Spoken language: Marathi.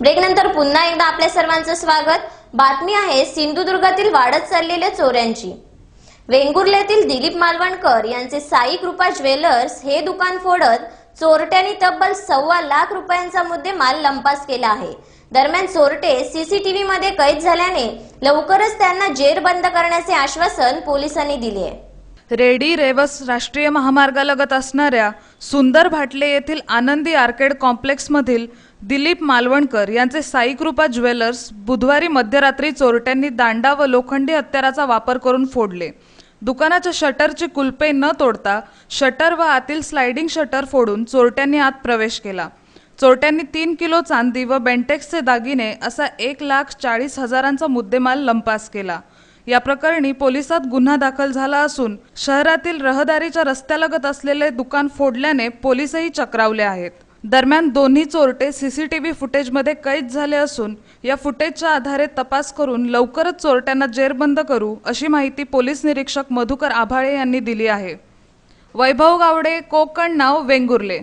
ब्रेक नंतर पुन्हा एकदा आपल्या सर्वांचं स्वागत. बातमी आहे सिंधुदुर्गातील वाढत चाललेल्या चोऱ्यांची. वेंगुर्ल्यातील दिलीप मालवणकर यांचे साई कृपा ज्वेलर्स हे दुकान फोडत चोरट्यांनी तब्बल सव्वा लाख रुपयांचा मुद्देमाल लंपास केला आहे. दरम्यान चोरटे सीसीटीव्ही मध्ये कैद झाल्याने लवकरच त्यांना जेरबंद करण्याचे आश्वासन पोलिसांनी दिले आहे. रेडी रेवस राष्ट्रीय महामार्गालगत असणाऱ्या सुंदर भाटले येथील आनंदी आर्केड कॉम्प्लेक्समधील दिलीप मालवणकर यांचे साईकृपा ज्वेलर्स बुधवारी मध्यरात्री चोरट्यांनी दांडा व लोखंडी हत्याराचा वापर करून फोडले. दुकानाच्या शटरची कुलपे न तोडता शटर व आतील स्लायडिंग शटर फोडून चोरट्यांनी आत प्रवेश केला. चोरट्यांनी तीन किलो चांदी व बेंटेक्सचे दागिने असा एक लाख चाळीस हजारांचा मुद्देमाल लंपास केला. या प्रकरणी पोलिसात गुन्हा दाखल झाला असून शहरातील रहदारीच्या रस्त्यालगत असलेले दुकान फोडल्याने पोलीसही चक्रावले आहेत. दरम्यान दोन्ही चोरटे सीसीटीव्ही फुटेजमध्ये कैद झाले असून या फुटेजच्या आधारे तपास करून लवकरच चोरट्यांना जेरबंद करू अशी माहिती पोलीस निरीक्षक मधुकर आभाळे यांनी दिली आहे. वैभव गावडे कोकण नाव वेंगुर्ले.